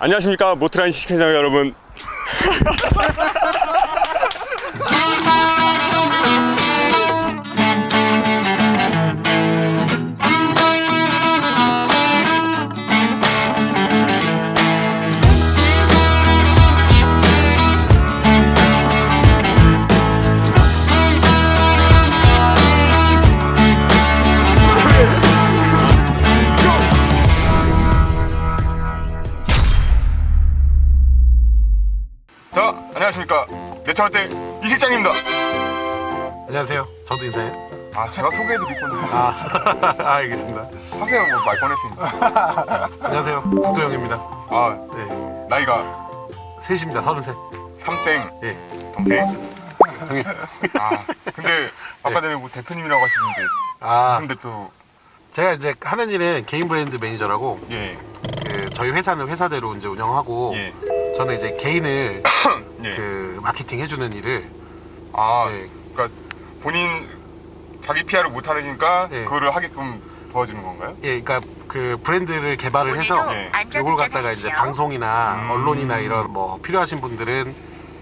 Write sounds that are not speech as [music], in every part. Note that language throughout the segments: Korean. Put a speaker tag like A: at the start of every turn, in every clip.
A: 안녕하십니까 모트라인 시청자 여러분. [laughs] 내차한테 이 실장입니다.
B: 안녕하세요. 저도 인사해요.
A: 아, 제가 소개해드릴 건데
B: 아, 아 [laughs] 알겠습니다.
A: 하세요. 뭐말 뻔했으니까. [laughs]
B: 안녕하세요. 국도영입니다.
A: 아,
B: 네,
A: 나이가
B: 셋입니다. 서른셋.
A: 삼땡
B: 예.
A: 동생.
B: 형님.
A: 아, 근데 아까 전에 뭐 대표님이라고 하시는데
B: 아,
A: 무슨 대표?
B: 제가 이제 하는 일은 개인 브랜드 매니저라고
A: 예,
B: 그 저희 회사는 회사대로 이제 운영하고
A: 예,
B: 저는 이제 개인을 [coughs]
A: 예.
B: 그 마케팅 해주는 일을
A: 아,
B: 예.
A: 그러니까 본인 자기 PR을 못 하시니까
B: 예.
A: 그거를 하게끔 도와주는 건가요?
B: 예, 그러니까 그 브랜드를 개발을 해서
A: 예.
B: 이걸 갖다가 이제 방송이나
A: 음.
B: 언론이나 이런 뭐 필요하신 분들은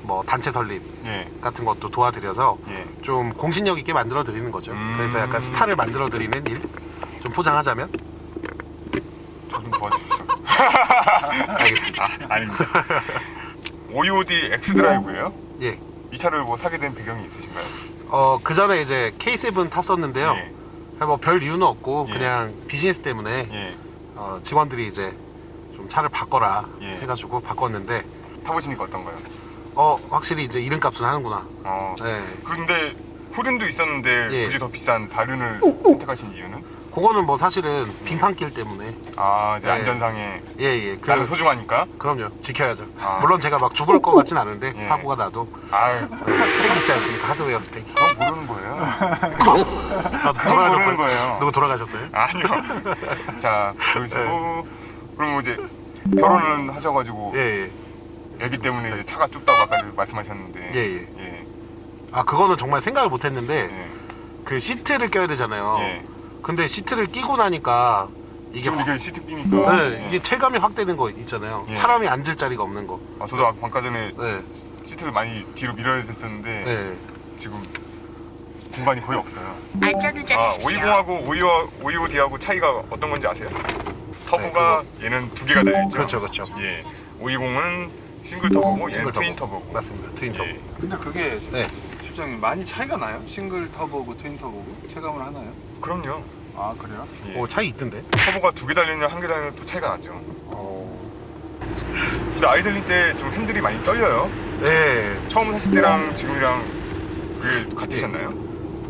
B: 뭐 단체 설립
A: 예,
B: 같은 것도 도와드려서
A: 예.
B: 좀 공신력 있게 만들어 드리는 거죠.
A: 음.
B: 그래서 약간 스타를 만들어 드리는 일. 좀 포장하자면
A: 저 좀 도와주십시오. [laughs] [laughs]
B: 알겠습니다.
A: 아, 아닙니다. [laughs] OUD X 드라이브예요?
B: 예.
A: 이 차를 뭐 사게 된 배경이 있으신가요?
B: 어, 그 전에 이제 K7 탔었는데요.
A: 예,
B: 뭐 별 이유는 없고
A: 예.
B: 그냥 비즈니스 때문에
A: 예.
B: 어, 직원들이 이제 좀 차를 바꿔라
A: 예.
B: 해가지고 바꿨는데
A: 타보시니까 어떤가요?
B: 어 확실히 이제 이름값은 하는구나.
A: 어.
B: 네.
A: 근데 후륜도 있었는데
B: 예.
A: 굳이 더 비싼 4륜을 선택하신 이유는?
B: 그거는 뭐 사실은 빙판길 때문에
A: 아, 이제
B: 예.
A: 안전상에
B: 예예. 그,
A: 나는 소중하니까?
B: 그럼요 지켜야죠.
A: 아.
B: 물론 제가 막 죽을 것 같진 않은데
A: 예.
B: 사고가 나도
A: 아유,
B: 어, 스펙 있지 않습니까? 하드웨어 스펙.
A: 그건 모르는 거예요.
B: 아,
A: 모르는 거예요.
B: 누구 돌아가셨어요?
A: 아니요. [laughs] 자, 그러시고 그럼 이제 결혼은 하셔가지고
B: 예예.
A: 애기 때문에 이제 차가 좁다고 아까 말씀하셨는데
B: 예, 예.
A: 예,
B: 아 그거는 정말 생각을 못했는데
A: 예,
B: 그 시트를 껴야 되잖아요.
A: 예.
B: 근데 시트를 끼고 나니까 이게
A: 지금
B: 확-
A: 이게 시트 끼니까
B: 네,
A: 예.
B: 이게 체감이 확 되는 거 있잖아요.
A: 예.
B: 사람이 앉을 자리가 없는 거.
A: 아, 저도 아까 방금 전에
B: 네,
A: 시트를 많이 뒤로 밀어야 됐었는데
B: 네.
A: 지금 공간이 거의 없어요. 아,
C: 안전운전하십시오.
A: 520하고 525, 525D하고 차이가 어떤 건지 아세요? 터보가 얘는 두 개가 달려 있죠.
B: 그렇죠, 그렇죠.
A: 예, 520은 싱글 터보고 얘는
B: 싱글 터보.
A: 트윈 터보고.
B: 맞습니다. 트윈 터보.
A: 예.
D: 근데 그게
B: 네.
D: 실장님 많이 차이가 나요? 싱글 터보고 트윈 터보고 체감을 하나요?
A: 그럼요.
D: 아 그래요?
A: 예.
B: 오 차이 있던데.
A: 터보가 두 개 달리냐 한 개 달리냐 또 차이가 나죠.
B: 어.
A: 근데 아이들릴 때좀 핸들이 많이 떨려요.
B: 네.
A: 처음 샀을 때랑 지금이랑 그게 같으셨나요?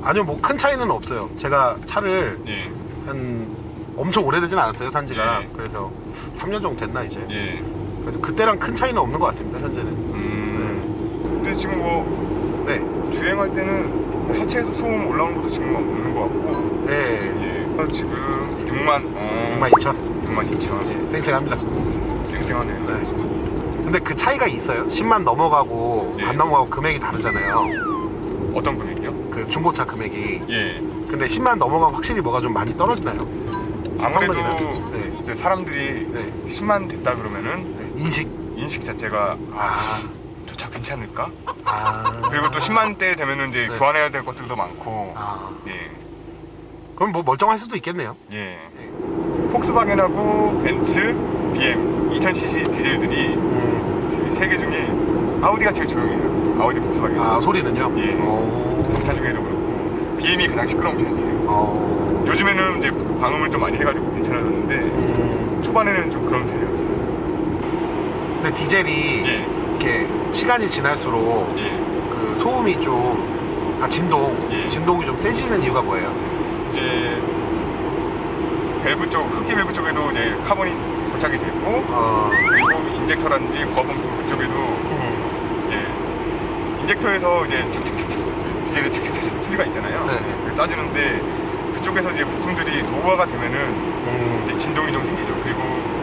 B: 아니요, 뭐 큰 차이는 없어요. 제가 차를
A: 예.
B: 한 엄청 오래되진 않았어요, 산지가.
A: 예.
B: 그래서 3년 정도 됐나 이제.
A: 예.
B: 그래서 그때랑 큰 차이는 없는 것 같습니다, 현재는.
A: 음. 근데 지금 뭐
B: 네.
A: 주행할 때는 하체에서 소음 올라오는 것도 지금 없는 것 같고.
B: 네.
A: 예. 지금 6만 어.
B: 62,000.
A: 6만 2천.
B: 예, 쌩쌩합니다.
A: 쌩쌩하네요.
B: 네. 근데 그 차이가 있어요. 10만 넘어가고
A: 예.
B: 안 넘어가고 금액이 다르잖아요.
A: 어떤 금액이요?
B: 그 중고차 금액이.
A: 예.
B: 근데 10만 넘어가면 확실히 뭐가 좀 많이 떨어지나요?
A: 아무래도
B: 성능이나? 네.
A: 이제 사람들이
B: 네.
A: 10만 됐다 그러면은
B: 네. 인식.
A: 인식 자체가 아,
B: 아.
A: 저차 괜찮을까?
B: 아.
A: 그리고 또 10만 대 되면은 이제
B: 네.
A: 교환해야 될 것들도 많고.
B: 아.
A: 예.
B: 그럼 뭐 멀쩡할 수도 있겠네요.
A: 예. 폭스바겐하고 벤츠, BM, 2000cc 디젤들이
B: 음.
A: 세개 중에 아우디가 제일 조용해요. 아우디 폭스바겐.
B: 아 소리는요?
A: 예.
B: 어.
A: 정차 중에도 그렇고 BM이 가장 시끄러운 편이에요.
B: 어.
A: 요즘에는 이제 방음을 좀 많이 해가지고 괜찮아졌는데
B: 음.
A: 초반에는 좀 그런 편이었어요.
B: 근데 디젤이
A: 예.
B: 이렇게 시간이 지날수록
A: 예.
B: 그 소음이 좀 아 진동
A: 예.
B: 진동이 좀 세지는 이유가 뭐예요?
A: 이제 밸브 쪽, 흡기 밸브 쪽에도 이제 카본이 고착이 됐고
B: 어.
A: 그리고 인젝터라든지 고압펌프 그쪽에도
B: 음.
A: 이제 인젝터에서 이제 착착착착 디젤의 착착착착 소리가 있잖아요.
B: 네.
A: 그걸 쏴주는데 그쪽에서 이제 부품들이 노후화가 되면은
B: 음.
A: 이제 진동이 좀 생기죠. 그리고
B: 아.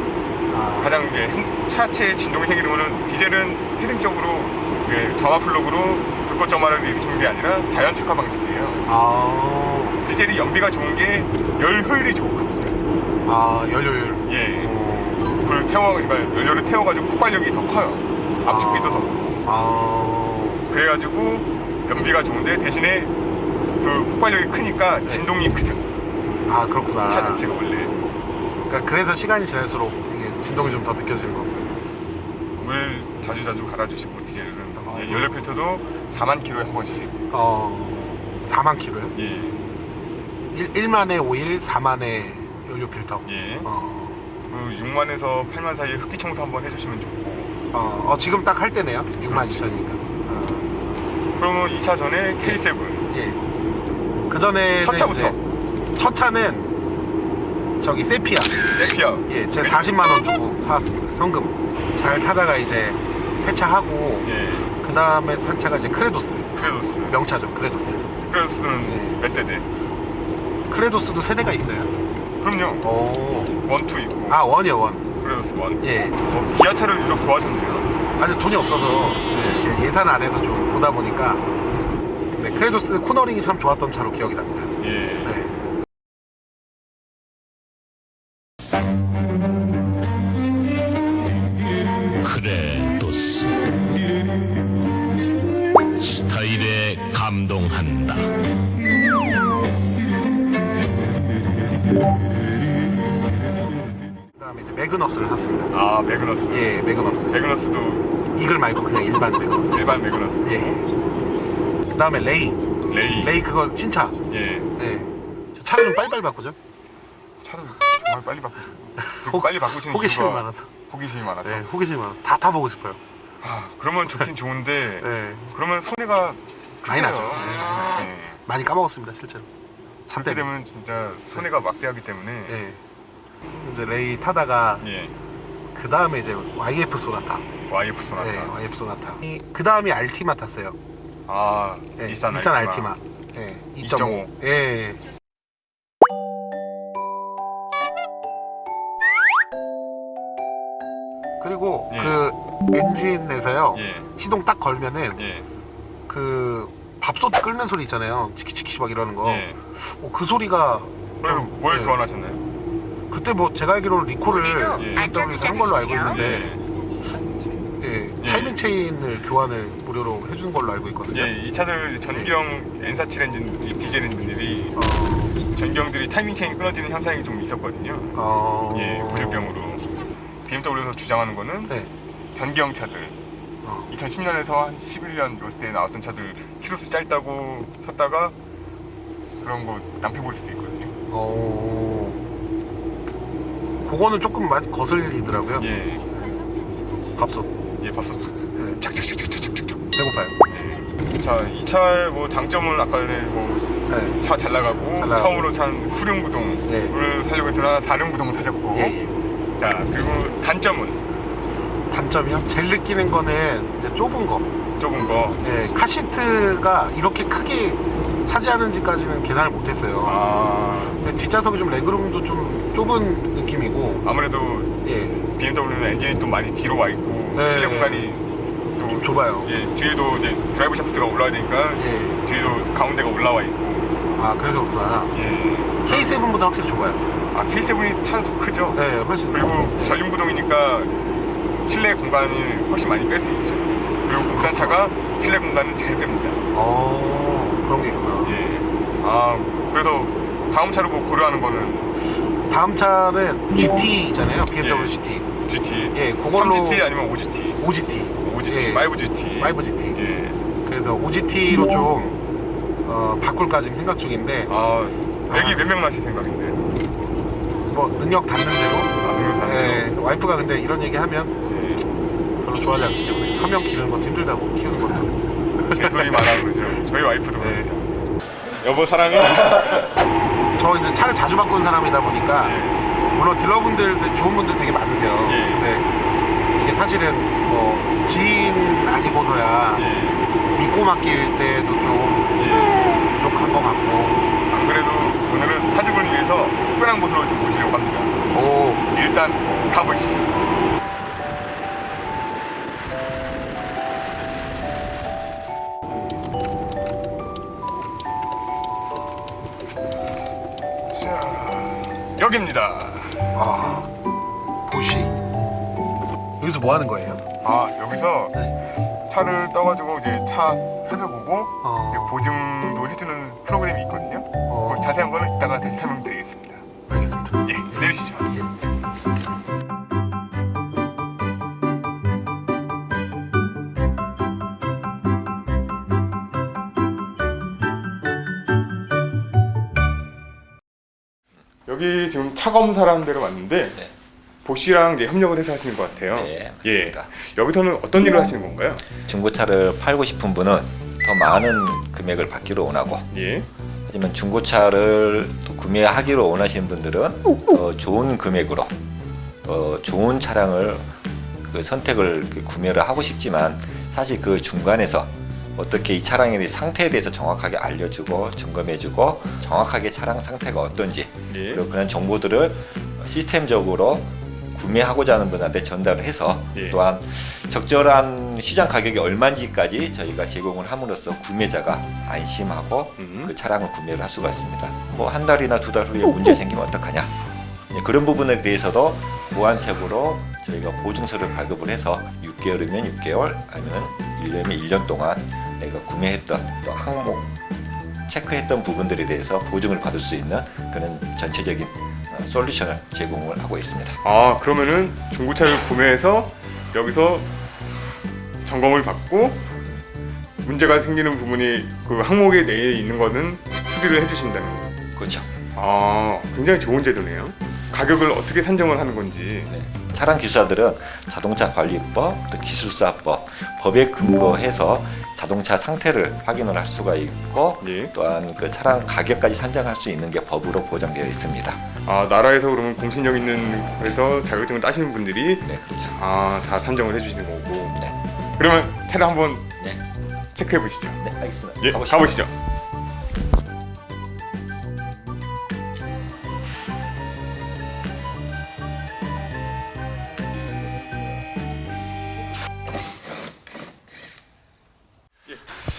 A: 가장 핸- 차체에 진동이 생기려면은 디젤은 태생적으로 그 점화 플러그로 불꽃 점화를 일으키는 게 아니라 자연 착화 방식이에요.
B: 아.
A: 디젤이 연비가 좋은 게 열 효율이 좋거든요.
B: 아 연료율.
A: 예.
B: 어.
A: 불을 태워, 그러니까 연료를 태워가지고 폭발력이 더 커요. 압축비도 더 크고.
B: 아,
A: 그래가지고 연비가 좋은데 대신에 그 폭발력이 크니까 진동이 크죠.
B: 아 그렇구나.
A: 차 자체가 원래.
B: 그러니까 그래서 시간이 지날수록 진동이 좀 더 느껴지는 거.
A: 물 자주자주 갈아주시고 디젤은
B: 아.
A: 예, 연료 필터도 4만 킬로에 한 번씩.
B: 어, 4만 킬로요?
A: 예,
B: 1, 1만에 오일, 4만에 연료 필터.
A: 예.
B: 어,
A: 그 6만에서 8만 사이에 흡기 청소 한번 해주시면 좋고.
B: 어, 어, 지금 딱 할 때네요. 6만 2천이니까. 어,
A: 그러면 2차 전에 K7
B: 예. 그 전에
A: 첫 차부터
B: 첫 차는 저기 세피아.
A: 세피아.
B: 예, 제가 40만 원 주고 사왔습니다. 현금. 잘 타다가 이제 폐차하고
A: 예,
B: 그 다음에 탄 차가 이제 크레도스.
A: 크레도스.
B: 명차죠, 크레도스.
A: 크레도스는
B: 네.
A: 몇 세대?
B: 크레도스도 세대가 있어요.
A: 그럼요.
B: 오.
A: 원투 있고
B: 아 원이요 원.
A: 크레도스 원.
B: 예.
A: 어, 기아차를 유독 좋아하셨네요.
B: 아직 돈이 없어서 이렇게 예산 안에서 좀 보다 보니까 네, 크레도스 코너링이 참 좋았던 차로 기억이 납니다.
A: 예.
B: 그다음에 이제 매그너스를 샀습니다.
A: 아 매그너스.
B: 예, 매그너스.
A: 매그너스도
B: 이글 말고 그냥 일반 매그너스.
A: 일반 매그너스.
B: 예. 그다음에 레이.
A: 레이.
B: 레이 그거 신차.
A: 예.
B: 예. 저 차를 좀 빨리빨리 바꾸죠.
A: 차를 정말 빨리 바꾸시고. 그리고 빨리 바꾸시는
B: 호기심이
A: 이유가
B: 많아서.
A: 호기심이 많아서.
B: 네, 호기심이 많아서 다 타보고 싶어요.
A: 아 그러면 좋긴 좋은데
B: 네.
A: 그러면 손해가
B: 많이
A: 크세요.
B: 나죠. 네.
A: 네.
B: 많이 까먹었습니다, 실제로. 한때
A: 되면 진짜 손해가 막대하기 때문에.
B: 예. 이제 레이 타다가
A: 예.
B: 그 다음에 이제 YF 소나타.
A: YF 소나타.
B: 네, YF 소나타. 그 다음이 알티마 탔어요.
A: 아
B: 예,
A: 닛산,
B: 닛산
A: 알티마.
B: 알티마. 예,
A: 2.5.
B: 2.5. 예. 그리고
A: 예.
B: 그 엔진에서요.
A: 예.
B: 시동 딱 걸면은
A: 예.
B: 그 밥솥 끓는 소리 있잖아요. 치키치키 막 이러는 거.
A: 예.
B: 어, 그 소리가
A: 그래서
B: 좀,
A: 뭘
B: 예.
A: 교환하셨나요?
B: 그때 뭐 제가 알기로는 리콜을
A: 예.
B: BMW에서 한 걸로 알고 있는데
A: 예.
B: 예,
A: 예.
B: 타이밍 체인을 교환을 무료로 해준 걸로 알고 있거든요.
A: 예, 이 차들 전경 N47 엔진 이 디젤 엔진들이
B: 어,
A: 전경들이 타이밍 체인 끊어지는 현상이 좀 있었거든요.
B: 어,
A: 예, 부류병으로 BMW에서 주장하는 거는
B: 네.
A: 전기형 차들
B: 어,
A: 2010년에서 한 11년 요때 나왔던 차들 키로수 짧다고 샀다가 그런 거 낭패 볼 수도 있거든요.
B: 어, 그거는 조금 많이 거슬리더라고요.
A: 예,
B: 밥솥.
A: 예, 밥솥
B: 예,
A: 착착착착착착착.
B: 배고파요.
A: 자, 이 차의 뭐 장점은 아까 전에 뭐차
B: 네.
A: 잘 나가고
B: 잘 나가고.
A: 처음으로 찬 후륜 구동을
B: 네.
A: 살려고 했으나 사륜구동을 사셨고
B: 예, 예.
A: 자 그리고 단점은
B: 단점이요? 제일 느끼는 거는 이제 좁은 거.
A: 좁은 거
B: 예, 카시트가 이렇게 크게 차지하는지까지는 계산을 못했어요.
A: 아,
B: 근데 뒷좌석이 좀 레그룸도 좀 좁은 느낌이고,
A: 아무래도
B: 예,
A: BMW는 엔진이 또 많이 뒤로 와 있고
B: 네.
A: 실내 공간이 또
B: 좀 좁아요.
A: 예, 뒤에도 이제 드라이브 샤프트가 올라와야 되니까
B: 예.
A: 뒤에도 가운데가 올라와 있고
B: 아, 그래서 그렇구나.
A: 예.
B: K7보다 확실히 좁아요.
A: 아 K7이 차도 더 크죠
B: 네, 훨씬.
A: 그리고
B: 네.
A: 전륜구동이니까 실내 공간을 훨씬 많이 뺄 수 있죠 그리고 국산차가 실내 공간은 잘 뺍니다
B: 어, 그런 게 있구나.
A: 예. 아 그래서 다음 차로 뭐 고려하는 거는
B: 다음 차는 GT잖아요. BMW
A: 예.
B: GT.
A: GT
B: 예, 그걸로
A: 3GT 아니면 5GT
B: 5GT.
A: 5GT,
B: 예.
A: 5GT
B: 5GT.
A: 예.
B: 그래서 5GT로 좀 어, 바꿀까 지금 생각 중인데
A: 아 애기
B: 아.
A: 몇명 낳으실 생각인데
B: 뭐 능력 닿는 대로.
A: 아
B: 예, 와이프가 근데 이런 얘기 하면
A: 예.
B: 별로 좋아하지 않기 때문에 한 명 기르는 것도 힘들다고 키우는 것도. [laughs]
A: 개소리 많아 그러죠 저희 와이프도
B: 네.
A: 그래요 여보 사랑해 [laughs]
B: 저 이제 차를 자주 바꾸는 사람이다 보니까
A: 예.
B: 물론 딜러분들 좋은 분들 되게 많으세요.
A: 예.
B: 근데 이게 사실은 뭐 지인 아니고서야
A: 예.
B: 믿고 맡길 때도 좀
A: 예.
B: 부족한 것 같고.
A: 자 여기입니다
B: 아, 보시. 여기서 뭐 하는 거예요?
A: 아 여기서
B: 네.
A: 차를 떠가지고 이제 차 살펴보고
B: 어,
A: 이제 보증도 해주는 프로그램이 있거든요.
B: 어,
A: 그 자세한 거는 이따가 다시 설명드리겠습니다. 여기 지금 차 검사라는 데로 왔는데
E: 네.
A: 보씨랑 이제 협력을 해서 하시는 것 같아요.
E: 네,
A: 예.
E: 맞습니다.
A: 여기서는 어떤 일을 하시는 건가요?
E: 중고차를 팔고 싶은 분은 더 많은 금액을 받기로 원하고
A: 예.
E: 하지만 중고차를 또 구매하기로 원하시는 분들은 어, 좋은 금액으로 어, 좋은 차량을 그 선택을 그 구매를 하고 싶지만 사실 그 중간에서 어떻게 이 대해 상태에 대해서 정확하게 알려주고 점검해주고 정확하게 차량 상태가 어떤지
A: 예.
E: 그리고 그런 정보들을 시스템적으로 구매하고자 하는 분한테 전달을 해서
A: 예.
E: 또한 적절한 시장 가격이 얼마인지까지 저희가 제공을 함으로써 구매자가 안심하고
A: 음.
E: 그 차량을 구매를 할 수가 있습니다. 뭐 한 달이나 두 달 후에 문제 생기면 어떡하냐? 예, 그런 부분에 대해서도 보완책으로 저희가 보증서를 발급을 해서 6개월이면 6개월 아니면 1년이면 1년 동안 내가 구매했던 또 항목 체크했던 부분들에 대해서 보증을 받을 수 있는 그런 전체적인 어, 솔루션을 제공을 하고 있습니다.
A: 아 그러면은 중고차를 구매해서 여기서 점검을 받고 문제가 생기는 부분이 그 항목에 내에 있는 거는 수리를 해주신다는 거.
E: 그렇죠.
A: 아 굉장히 좋은 제도네요. 가격을 어떻게 산정을 하는 건지.
E: 네. 차량 기술사들은 자동차 관리법, 또 기술사법, 법에 근거해서 자동차 상태를 확인을 할 수가 있고
A: 예.
E: 또한 그 차량 가격까지 산정할 수 있는 게 법으로 보장되어 있습니다.
A: 아 나라에서 그러면 공신력 있는 그래서 자격증을 따시는 분들이
E: 네, 그렇죠.
A: 아다 산정을 해주시는 거고.
E: 네.
A: 그러면 차를 한번
E: 네,
A: 체크해 보시죠.
E: 네, 알겠습니다.
A: 예,
E: 가보시죠.
A: 가보시죠.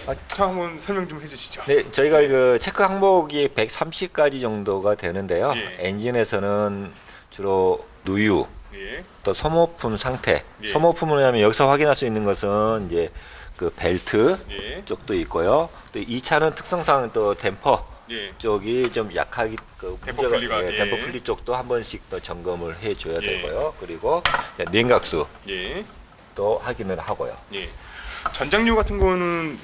A: 예, 차 한번 설명 좀 해주시죠.
E: 네, 저희가 그 체크 항목이 130가지 정도가 되는데요.
A: 예.
E: 엔진에서는 주로 누유,
A: 예,
E: 또 소모품 상태.
A: 예.
E: 소모품을 하면 여기서 확인할 수 있는 것은 이제 그 벨트
A: 예,
E: 쪽도 있고요. 또 이 차는 특성상 또 댐퍼
A: 예,
E: 쪽이 좀 약하기 그
A: 댐퍼
E: 문제가-
A: 분리가,
E: 예,
A: 예.
E: 댐퍼 분리 쪽도 한 번씩 더 점검을 해줘야
A: 예.
E: 되고요. 그리고 냉각수
A: 예,
E: 또 확인을 하고요.
A: 예. 전장류 같은 거는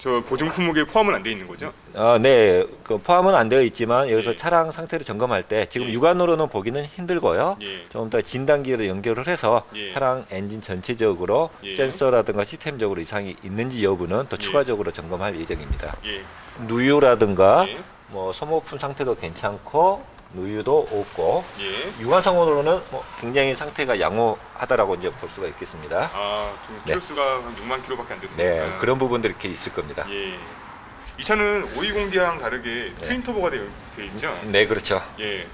A: 저 보증 품목에 포함은 안 돼 있는 거죠?
E: 어, 네, 그 포함은 안 되어 있지만 여기서
A: 예.
E: 차량 상태를 점검할 때 지금
A: 예.
E: 육안으로는 보기는 힘들고요.
A: 예,
E: 좀더 진단기로 연결을 해서
A: 예.
E: 차량 엔진 전체적으로
A: 예.
E: 센서라든가 시스템적으로 이상이 있는지 여부는 또
A: 예.
E: 추가적으로 점검할 예정입니다.
A: 예,
E: 누유라든가
A: 예,
E: 뭐 소모품 상태도 괜찮고 누유도 없고
A: 예.
E: 육안상으로는 뭐 굉장히 상태가 양호하다라고 이제 볼 수가 있겠습니다.
A: 아, 좀
E: 네.
A: 키로수가 한 6만 킬로밖에 안 됐으니까.
E: 네, 그런 부분들이 이렇게 있을 겁니다.
A: 예. 이 차는 520D랑 다르게
E: 네.
A: 트윈 터보가 되어 있죠?
E: 네, 그렇죠.
A: 예.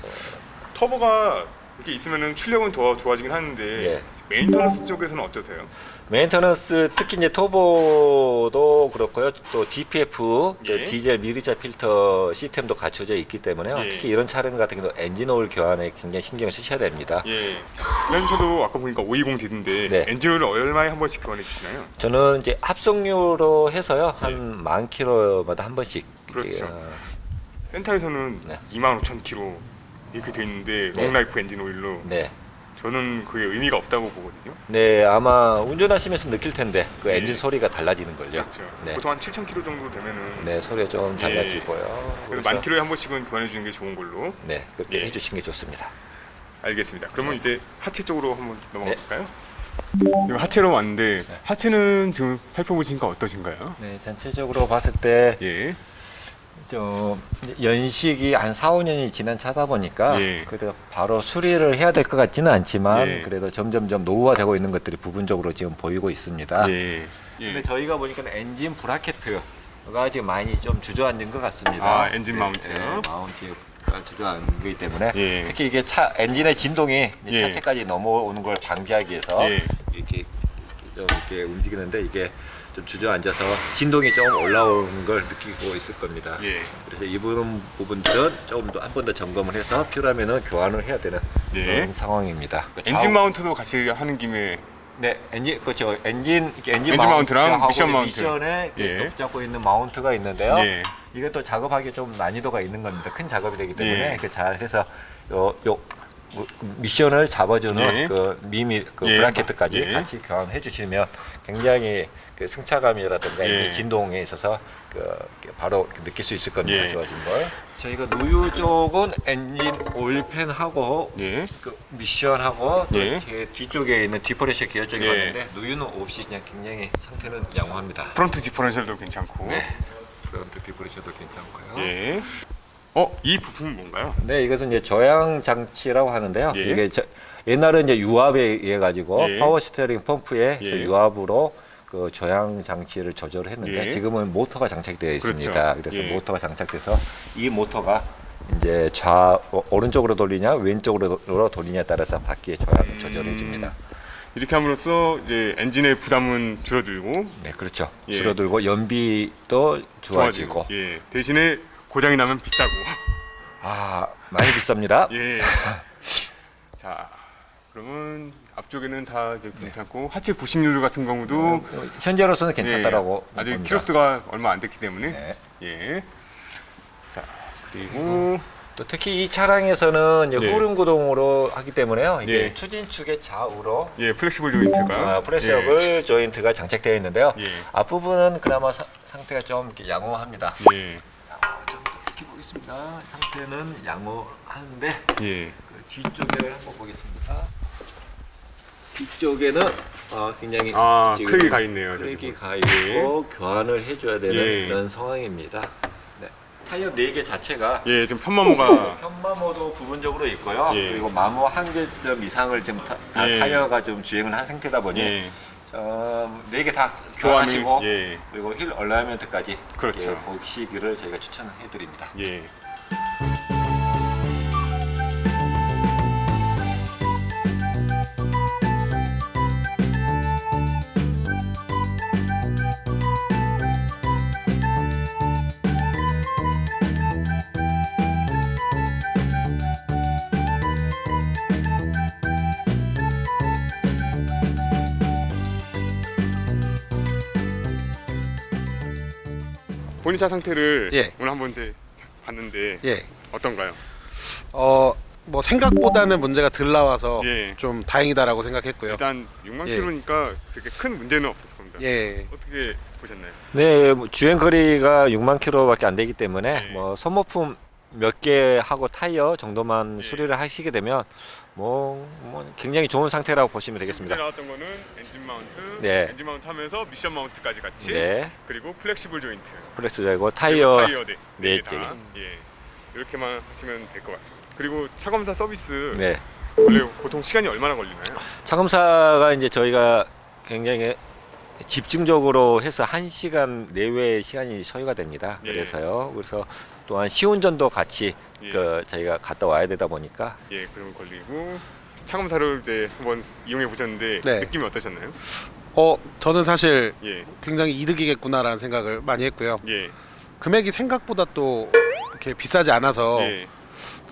A: 터보가 이렇게 있으면은 출력은 더 좋아지긴 하는데
E: 예.
A: 메인터너스 쪽에서는 어떠세요?
E: 메인터넌스 특히 이제 터보도 그렇고요. 또 DPF 그
A: 예.
E: 디젤 미리자 필터 시스템도 갖춰져 있기 때문에요.
A: 예.
E: 특히 이런 차량 같은 경우 엔진 오일 교환에 굉장히 신경을 쓰셔야 됩니다.
A: 예. 지난 차도 아까 보니까 520D인데
E: 네.
A: 엔진 오일 얼마에 한 번씩 교환해 주시나요?
E: 저는 이제 합성유로 해서요. 한 만 킬로마다 한 번씩 이렇게,
A: 예. 그렇죠.
E: 어,
A: 센터에서는
E: 네.
A: 2만 5천 킬로 이렇게 돼 있는데
E: 네.
A: 롱라이프 엔진 오일로
E: 네.
A: 저는 그게 의미가 없다고 보거든요.
E: 네, 아마 운전하시면서 느낄 텐데 그
A: 예.
E: 엔진 소리가 달라지는 걸요.
A: 그렇죠.
E: 네.
A: 보통 한 7천 킬로 정도 되면은
E: 네, 소리가 좀
A: 예.
E: 달라지고요.
A: 그래서 만 킬로에 한 번씩은 교환해 주는 게 좋은 걸로
E: 네, 그렇게
A: 예.
E: 해주시는 게 좋습니다.
A: 알겠습니다. 그러면
E: 네.
A: 이제 하체 쪽으로 한번 넘어가 볼까요? 지금 하체로 왔는데
E: 네.
A: 하체는 지금 살펴보시니까 어떠신가요?
E: 네, 전체적으로 봤을 때
A: 예,
E: 좀 연식이 한 4, 5년이 지난 차다 보니까
A: 예.
E: 그래도 바로 수리를 해야 될 것 같지는 않지만
A: 예.
E: 그래도 점점점 노후화되고 있는 것들이 부분적으로 지금 보이고 있습니다.
A: 예,
E: 근데
A: 예.
E: 저희가 보니까 엔진 브라켓가 지금 많이 좀 주저앉은 것 같습니다.
A: 아, 엔진 마운트요?
E: 네, 마운트가 주저앉기 때문에
A: 예.
E: 특히 이게 차 엔진의 진동이
A: 예.
E: 차체까지 넘어오는 걸 방지하기 위해서
A: 예.
E: 이렇게 좀 이렇게 움직이는데 이게 좀 주저앉아서 진동이 좀 올라오는 걸 느끼고 있을 겁니다.
A: 예.
E: 그래서 이 부분 부분들은 조금 더 한 번 더 점검을 해서 필요하면은 교환을 해야 되는
A: 예.
E: 그런 상황입니다. 그
A: 엔진
E: 좌우-
A: 마운트도 같이 하는 김에
E: 네, 엔진 그렇죠. 엔진 이렇게 엔진,
A: 엔진 마운트랑
E: 마운트하고
A: 미션 마운트.
E: 미션에 이렇게
A: 예.
E: 붙잡고 있는 마운트가 있는데요.
A: 예.
E: 이것도 작업하기 좀 난이도가 있는 겁니다. 큰 작업이 되기 때문에
A: 예.
E: 그 잘 해서 요, 요 뭐, 미션을 잡아주는
A: 예.
E: 그 미미 그
A: 예.
E: 브라켓까지
A: 예.
E: 같이 교환해 주시면 굉장히 그 승차감이라든가
A: 예.
E: 이제 진동에 있어서 그 바로 느낄 수 있을 겁니다.
A: 예.
E: 좋아진 걸. 저희가 누유 쪽은 엔진 오일팬하고
A: 예.
E: 그 미션하고 또
A: 예.
E: 이렇게 뒤쪽에 있는 디퍼레셔 기어 쪽에
A: 예.
E: 봤는데 누유는 없이 그냥 굉장히 상태는 양호합니다.
A: 프론트 디퍼런셜도 괜찮고.
E: 네. 프론트 디퍼레셔도 괜찮고요.
A: 예. 어, 이 부품은 뭔가요?
E: 네, 이것은 이제 저양 장치라고 하는데요.
A: 예.
E: 이게 저, 옛날에 이제 유압에 의해 가지고
A: 예.
E: 파워 스티어링 펌프에
A: 예.
E: 유압으로 그 저양 장치를 조절을 했는데
A: 예.
E: 지금은 모터가 장착되어 있습니다.
A: 그렇죠.
E: 그래서
A: 예.
E: 모터가 장착돼서 이 모터가 이제 좌 어, 오른쪽으로 돌리냐 왼쪽으로 도- 돌리냐에 따라서 바퀴의 저양을
A: 음.
E: 조절해 줍니다.
A: 이렇게 함으로써 이제 엔진의 부담은 줄어들고
E: 네, 그렇죠.
A: 예.
E: 줄어들고 연비도 좋아지고.
A: 예. 대신에 고장이 나면 비싸고.
E: 아, 많이 비쌉니다.
A: 예. [laughs] 자, 그러면 앞쪽에는 다 이제 괜찮고 하체 부식률 같은 경우도
E: 어, 현재로서는 괜찮다라고
A: 예, 아직
E: 봅니다.
A: 키로수가 얼마 안 됐기 때문에
E: 네.
A: 예. 자, 그리고
E: 또 특히 이 차량에서는 이제
A: 예.
E: 후륜 구동으로 하기 때문에요. 이게
A: 예.
E: 추진축의 좌우로
A: 예, 플렉시블 조인트가
E: 아, 프레스업을 조인트가 장착되어 있는데요.
A: 예.
E: 앞부분은 그나마 사- 상태가 좀 이렇게 양호합니다.
A: 예.
E: 지켜보겠습니다. 상태는 양호한데
A: 예.
E: 그 뒤쪽에 한번 보겠습니다. 뒤쪽에는 어, 굉장히
A: 아,
E: 지금
A: 크랙이 가 있네요, 저기.
E: 가 있고 교환을 해줘야 되는
A: 예.
E: 그런 상황입니다. 네. 타이어 4개 자체가
A: 예, 지금 편마모가
E: 현마모도 부분적으로 있고요.
A: 예.
E: 그리고 마모 한 개점 이상을 지금 타, 다
A: 예.
E: 타이어가 좀 주행을 한 상태다 보니
A: 예.
E: 어, 네개 다
A: 교환을
E: 교환하시고
A: 예.
E: 그리고 힐 얼라이먼트까지
A: 그렇죠.
E: 예, 보시기를 저희가 추천해 드립니다.
A: 예. 본인 차 상태를
B: 예.
A: 오늘 한번 이제 봤는데
B: 예.
A: 어떤가요?
B: 어, 뭐 생각보다는 문제가 덜 나와서
A: 예.
B: 좀 다행이다라고 생각했고요.
A: 일단 6만
B: 예.
A: 킬로니까 그렇게 큰 문제는 없었을 겁니다.
B: 예.
A: 어떻게 보셨나요?
E: 네, 뭐 주행 거리가 6만 킬로밖에 안 되기 때문에
A: 예.
E: 뭐 소모품 몇 개 하고 타이어 정도만
A: 예.
E: 수리를 하시게 되면 뭐, 뭐 굉장히 좋은 상태라고 보시면 되겠습니다.
A: 나왔던 거는 엔진 마운트,
E: 네.
A: 엔진 마운트 하면서 미션 마운트까지 같이
E: 네,
A: 그리고 플렉시블 조인트,
E: 플렉스 되고
A: 그리고
E: 타이어
A: 타이어 네, 네네 개. 다.
E: 개.
A: 예. 이렇게만 하시면 될 것 같습니다. 그리고 차 검사 서비스
E: 네.
A: 원래 보통 시간이 얼마나 걸리나요?
E: 차검사가 이제 저희가 굉장히 집중적으로 해서 한 시간 내외의 시간이 소요가 됩니다.
A: 예.
E: 그래서요. 그래서 또한 시운전도 같이
A: 예.
E: 그 저희가 갔다 와야 되다 보니까
A: 예, 그럼 걸리고 차 검사를 이제 한번 이용해 보셨는데
B: 네.
A: 느낌이 어떠셨나요?
B: 어, 저는 사실
A: 예,
B: 굉장히 이득이겠구나라는 생각을 많이 했고요.
A: 예,
B: 금액이 생각보다 또 이렇게 비싸지 않아서
A: 예,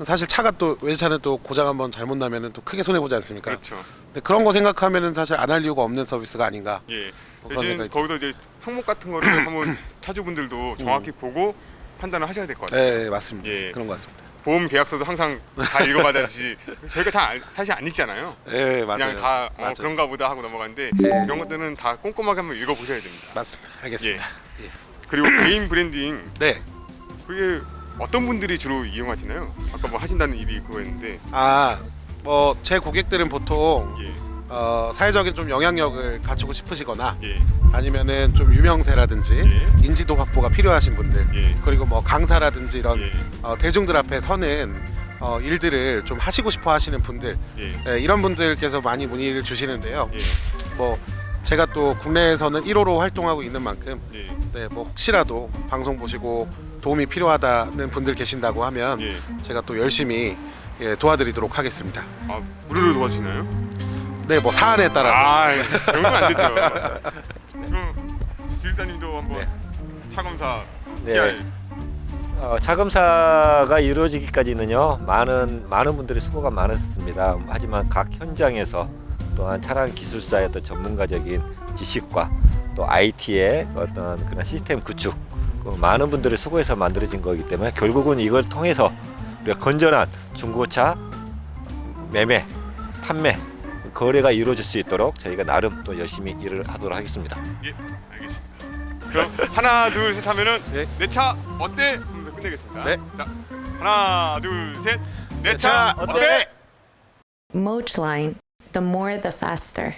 B: 사실 차가 또 외제차는 또 고장 한번 잘못 나면은 또 크게 손해 보지 않습니까?
A: 그렇죠.
B: 근데 그런 거 생각하면은 사실 안 할 이유가 없는 서비스가 아닌가.
A: 예.
B: 뭐 그런
A: 대신
B: 생각이
A: 거기서 이제 항목 같은 거를 [coughs] 한번 차주분들도 정확히 보고 판단을 하셔야 될 것 같아요.
B: 네, 맞습니다.
A: 예.
B: 그런 것 같습니다.
A: 보험 계약서도 항상 다 [laughs] 읽어봐야지 저희가 잘 알- 사실 안 읽잖아요.
B: 네, 맞아요.
A: 그냥 다 어,
B: 맞아요.
A: 그런가 보다 하고 넘어가는데
B: 네.
A: 이런 것들은 다 꼼꼼하게 한번 읽어보셔야 됩니다.
B: 맞습니다. 알겠습니다.
A: 그리고 [clears throat] 개인 브랜딩
B: 네.
A: 그게 어떤 분들이 주로 이용하시나요? 아까 뭐 하신다는 일이 그거였는데
B: 아, 뭐 제 고객들은 보통
A: 예,
B: 어, 사회적인 좀 영향력을 갖추고 싶으시거나
A: 예,
B: 아니면은 좀 유명세라든지
A: 예.
B: 인지도 확보가 필요하신 분들
A: 예,
B: 그리고 뭐 강사라든지 이런
A: 예,
B: 어, 대중들 앞에 서는 어, 일들을 좀 하시고 싶어 하시는 분들
A: 예,
B: 예, 이런 분들께서 많이 문의를 주시는데요.
A: 예,
B: 뭐 제가 또 국내에서는 1호로 활동하고 있는 만큼
A: 예,
B: 네, 뭐 혹시라도 방송 보시고 도움이 필요하다는 분들 계신다고 하면
A: 예.
B: 제가 또 열심히 예, 도와드리도록 하겠습니다.
A: 아 무료로 도와주시나요?
B: 네, 뭐 사안에 따라서
A: 아, 그런 건안 되죠. 그럼 기사님도 한번
E: 네.
A: 차 검사
E: 네.
A: PR
E: 어, 차검사가 이루어지기까지는요 많은 많은 분들이 수고가 많으셨습니다. 하지만 각 현장에서 또한 차량 기술사의 어떤 전문가적인 지식과 또 IT의 어떤 그런 시스템 구축 그 많은 분들이 수고해서 만들어진 거기 때문에 결국은 이걸 통해서 우리가 건전한 중고차 매매, 판매, 거래가 이루어질 수 있도록 저희가 나름 또 열심히 일을 하도록 하겠습니다.
A: 알겠습니다. 그럼 하나 둘 셋 하면은
F: 네.
A: 내 차 어때? 하면서 끝내겠습니다.
F: 네.
A: 자 하나 둘 셋. 내차차 어때?
G: Moach line, the more the faster.